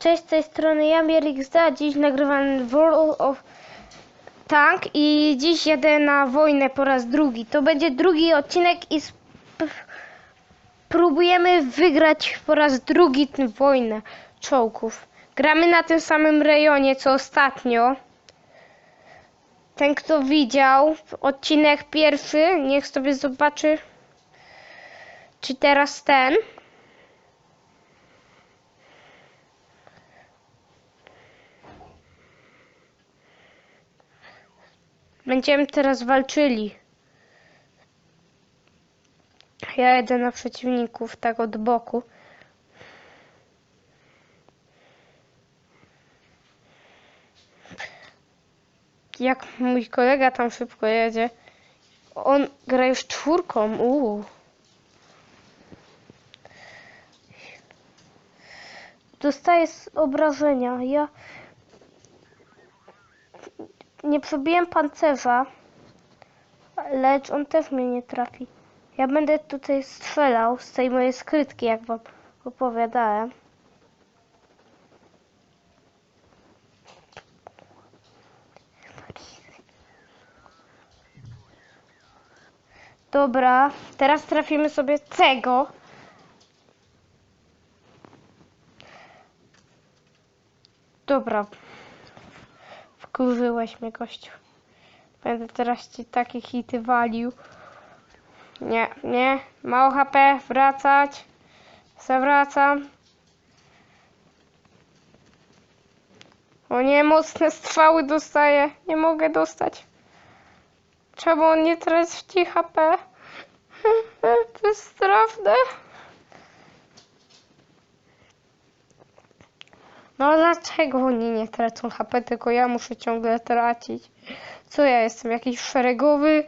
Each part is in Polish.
Cześć, z tej strony ja, Mierixda. Dziś nagrywam World of Tank i dziś jadę na wojnę po raz drugi. To będzie drugi odcinek i próbujemy wygrać po raz drugi tę wojnę czołgów. Gramy na tym samym rejonie co ostatnio. Ten kto widział odcinek pierwszy, niech sobie zobaczy czy teraz ten. Będziemy teraz walczyli. Ja jedę na przeciwników, tak od boku. Jak mój kolega tam szybko jedzie. On gra już czwórką. Uuu. Dostaję obrażenia. Ja nie przebiłem pancerza, lecz on też mnie nie trafi. Ja będę tutaj strzelał z tej mojej skrytki, jak wam opowiadałem. Dobra, teraz trafimy sobie tego. Dobra. Wkurzyłeś mnie, gościu. Będę teraz ci takie hity walił. Nie, nie. Mało HP. Wracać. Zawracam. O nie, mocne strzały dostaję. Nie mogę dostać. Czemu on nie traci HP? To jest straszne. No dlaczego oni nie tracą HP, tylko ja muszę ciągle tracić? Co ja jestem, jakiś szeregowy?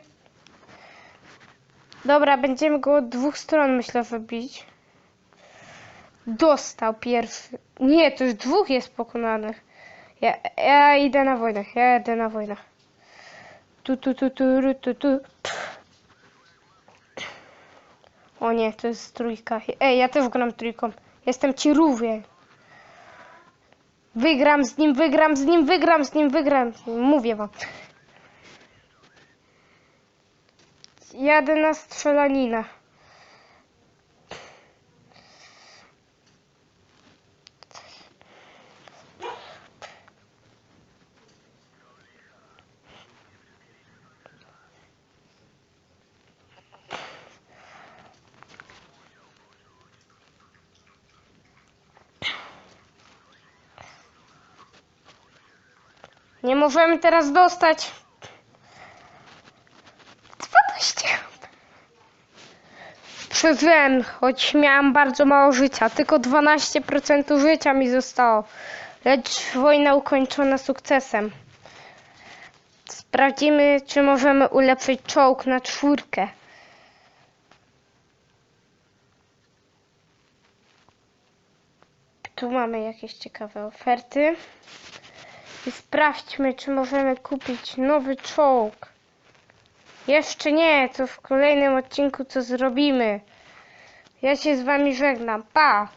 Dobra, będziemy go od dwóch stron myślę wybić. Dostał pierwszy. Nie, to już dwóch jest pokonanych. Ja, ja idę na wojnę, ja idę na wojnę. Tu, tu, tu, tu, tu, tu. O nie, to jest trójka. Ej, ja też gram trójką. Jestem ci rówien. Wygram z nim, wygram z nim, wygram z nim, wygram z nim. Mówię wam. Jadę na strzelaninę. Nie możemy teraz dostać. 12. Przeżyłem, choć miałam bardzo mało życia. Tylko 12% życia mi zostało. Lecz wojna ukończona sukcesem. Sprawdzimy, czy możemy ulepszyć czołg na czwórkę. Tu mamy jakieś ciekawe oferty. I sprawdźmy, czy możemy kupić nowy czołg. Jeszcze nie, to w kolejnym odcinku co zrobimy. Ja się z wami żegnam. Pa!